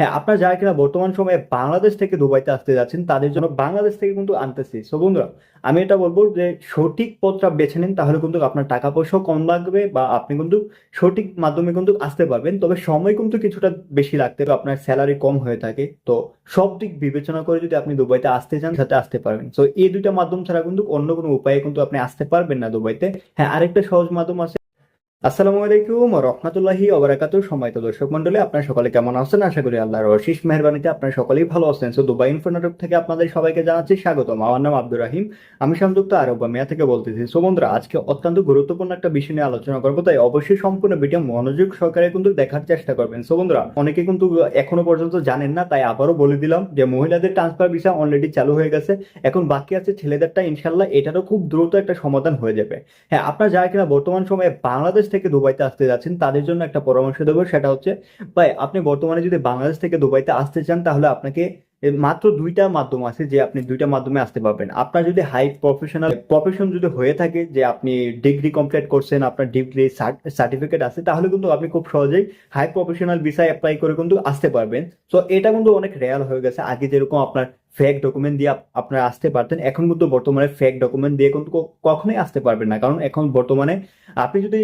হ্যাঁ আপনারা যারা কিনা বর্তমান সময়ে বাংলাদেশ থেকে দুবাইতে আসতে যাচ্ছেন, তাদের জন্য বাংলাদেশ থেকে কিন্তু আনতেছি। সো বন্ধুরা, আমি এটা বলব যে সঠিক পথটা বেছে নিন, তাহলে কিন্তু আপনার টাকা পয়সাও কম লাগবে বা আপনি কিন্তু সঠিক মাধ্যমে কিন্তু আসতে পারবেন। তবে সময় কিন্তু কিছুটা বেশি লাগতে পারে আপনার স্যালারি কম হয়ে থাকে। তো সব দিক বিবেচনা করে যদি আপনি দুবাইতে আসতে চান, সাথে আসতে পারবেন। তো এই দুইটা মাধ্যম ছাড়া কিন্তু অন্য কোনো উপায়ে কিন্তু আপনি আসতে পারবেন না দুবাইতে। হ্যাঁ আরেকটা সহজ মাধ্যম আছে আসসালামু আলাইকুম রহমতুল্লাহি ওবরাকাতু সময়ত দর্শক মন্ডলী আপনারা সকলে কেমন আছেন? আশা করি আল্লাহর অশেষ মেহরবানিতে আপনারা সকলেই ভালো আছেন। সো দুবাই ইনফোনাটক থেকে আপনাদের সবাইকে জানাচ্ছি স্বাগতম। আমার নাম আব্দুর রাহিম। আমি সংযুক্ত আরব মিয়া থেকে বলতেছি। সো বন্ধুরা, আজকে অত্যন্ত গুরুত্বপূর্ণ একটা বিষয় নিয়ে আলোচনা করব, তাই অবশ্যই সম্পূর্ণ ভিডিও মনোযোগ সহকারে কিন্তু দেখার চেষ্টা করবেন। সো বন্ধুরা, অনেকে কিন্তু এখনও পর্যন্ত জানেন না, তাই আবারও বলে দিলাম যে মহিলাদের ট্রান্সফার ভিসা অলরেডি চালু হয়ে গেছে। এখন বাকি আছে ছেলেদেরটা ইনশাল্লাহ এটারও খুব দ্রুত একটা সমাধান হয়ে যাবে। হ্যাঁ আপনারা যারা কিনা বর্তমান সময়ে বাংলাদেশ থেকে দুবাইতে আসতে যাচ্ছেন, তাদের জন্য একটা পরামর্শ দেবো, সেটা হচ্ছে, ভাই, আপনি বর্তমানে যদি বাংলাদেশ থেকে দুবাইতে আসতে চান, তাহলে আপনাকে মাত্র দুইটা মাধ্যম আছে যে আপনি দুইটা মাধ্যমে আসতে পারবেন। আপনার যদি হাই প্রফেশনাল, প্রফেশন যদি হয়ে থাকে যে আপনি ডিগ্রি কমপ্লিট করছেন, আপনার ডিগ্রি সার্টিফিকেট আছে, তাহলে কিন্তু আপনি খুব সহজেই হাই প্রফেশনাল ভিসা অ্যাপ্লাই করে কিন্তু আসতে পারবেন। তো এটা কিন্তু অনেক রেয়ার হয়ে গেছে, আগে যেরকম আপনার ফেক ডকুমেন্ট দিয়ে আপনারা আসতে পারতেন। এখন কিন্তু বর্তমানে ফেক ডকুমেন্ট দিয়ে কিন্তু কখনোই আসতে পারবেন না। কারণ এখন বর্তমানে আপনি যদি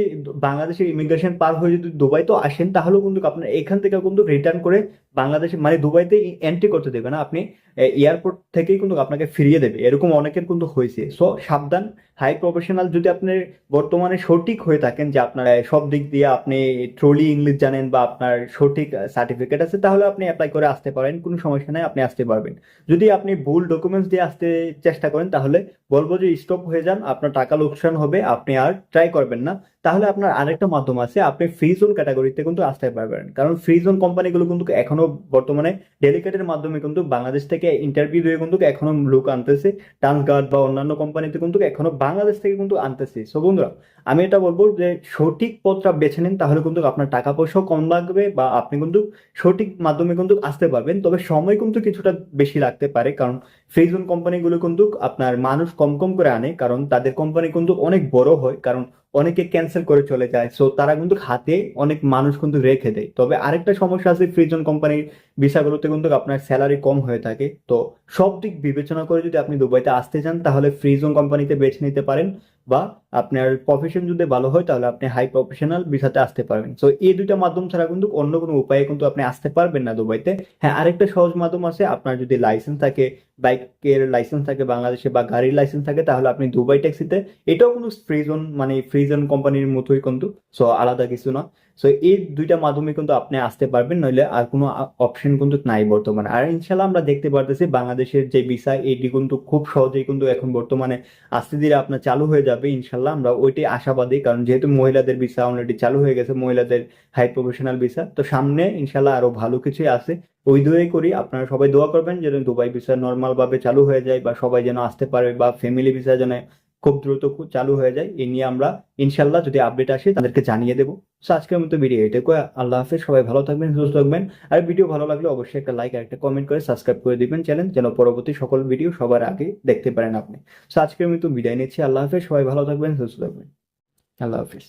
বাংলাদেশের ইমিগ্রেশন পার হয়ে যদি দুবাই তো আসেন, তাহলেও কিন্তু আপনার এখান থেকে কিন্তু রিটার্ন করে বাংলাদেশে মানে দুবাইতে এন্ট্রি করতে দেবে না। আপনি এয়ারপোর্ট থেকেই কিন্তু আপনাকে ফিরিয়ে দেবে। এরকম অনেকের কিন্তু হয়েছে। সো সাবধান হাই প্রফেশনাল যদি আপনি বর্তমানে সঠিক হয়ে থাকেন যে আপনার সব দিক দিয়ে আপনি ট্রলি ইংলিশ জানেন বা আপনার সঠিক সার্টিফিকেট আছে, তাহলে আপনি অ্যাপ্লাই করে আসতে পারেন। কোনো সমস্যা নেই, আপনি আসতে পারবেন। যদি আপনি ভুল ডকুমেন্টস দিয়ে আসতে চেষ্টা করেন, তাহলে বলব যে স্টপ হয়ে যান, আপনার টাকা লোকসান হবে, আপনি আর ট্রাই করবেন না। তাহলে আপনার আরেকটা মাধ্যম আছে, আপনি ফ্রি জোন ক্যাটাগরিতে কিন্তু আসতে পারবেন। কারণ ফ্রি জোন কোম্পানিগুলো কিন্তু এখনও বর্তমানে ডেলিকেটের মাধ্যমে কিন্তু বাংলাদেশ থেকে ইন্টারভিউ দিয়ে কিন্তু এখনও লোক আনতেছে। ট্রান্সগার্ড বা অন্যান্য কোম্পানিতে কিন্তু এখনও বাংলাদেশ থেকে কিন্তু আনতেছে। সো বন্ধুরা, আমি এটা বলব যে সঠিক পথটা বেছে নিন, তাহলে কিন্তু আপনার টাকা পয়সাও কম লাগবে বা আপনি কিন্তু সঠিক মাধ্যমে কিন্তু আসতে পারবেন। তবে সময় কিন্তু কিছুটা বেশি লাগতে পারে, কারণ ফেসবুক কোম্পানিগুলো কিন্তু আপনার মানুষ কম কম করে আনে, কারণ তাদের কোম্পানি কিন্তু অনেক বড় হয়, কারণ অনেকে ক্যান্সেল করে চলে যায়। সো তারা কিন্তু হাতে অনেক মানুষ কিন্তু রেখে দেয়। তবে আরেকটা সমস্যা আছে ফ্রিজন কোম্পানির ভিসাগুলোতে কিন্তু আপনার স্যালারি কম হয়ে থাকে। তো সব দিক বিবেচনা করে যদি আপনি দুবাইতে আসতে চান, তাহলে ফ্রিজন কোম্পানিতে বেছে নিতে পারেন বা আপনার প্রফেশন যদি ভালো হয়, তাহলে আপনি হাই প্রফেশনাল ভিসাতে আসতে পারবেন। সো এই দুইটা মাধ্যম ছাড়া কিন্তু অন্য কোনো উপায়ে কিন্তু আপনি আসতে পারবেন না দুবাইতে। হ্যাঁ আরেকটা সহজ মাধ্যম আছে, আপনার যদি লাইসেন্স থাকে, বাইকের লাইসেন্স থাকে, বাংলাদেশে বা গাড়ির লাইসেন্স থাকে, তাহলে আপনি দুবাই ট্যাক্সিতে এটাও কিন্তু ফ্রিজন মানে ফ্রিজন কোম্পানির মতোই কিন্তু সো আলাদা কিছু না। সো এই দুইটা মাধ্যমে কিন্তু আপনি আসতে পারবেন, নইলে আর কোনো অপশন কিন্তু নাই বর্তমানে। আর ইনশাল্লাহ আমরা দেখতে পারতেছি বাংলাদেশের যে ভিসা এটি কিন্তু খুব সহজেই কিন্তু এখন বর্তমানে আস্তে ধীরে আপনার চালু হয়ে যাবে ইনশাল্লাহ। আমরা ওইটাই আশাবাদী, কারণ যেহেতু মহিলাদের ভিসা অলরেডি চালু হয়ে গেছে, মহিলাদের হাই প্রফেশনাল ভিসা তো সামনে ইনশাল্লাহ আরও ভালো কিছুই আছে। ওই দোয়াই করি, আপনারা সবাই দোয়া করবেন যেন দুবাই ভিসা নর্মাল ভাবে চালু হয়ে যায়, বা সবাই যেন আসতে পারে, বা ফ্যামিলি ভিসা যেন খুব দ্রুত চালু হয়ে যায়, এ নিয়ে আমরা ইনশাল্লাহ যদি আপডেট আসে তাদেরকে জানিয়ে দেবো। সো আজকের মতো ভিডিও এটুকু। আল্লাহ হাফেজ, সবাই ভালো থাকবেন, সুস্থ থাকবেন। আর ভিডিও ভালো লাগলে অবশ্যই একটা লাইক আর একটা কমেন্ট করে সাবস্ক্রাইব করে দিবেন চ্যানেল যেন পরবর্তী সকল ভিডিও সবার আগে দেখতে পারেন আপনি। সো আজকের মতো বিদায় নিচ্ছি। আল্লাহ হাফেজ, সবাই ভালো থাকবেন, সুস্থ থাকবেন। আল্লাহ হাফেজ।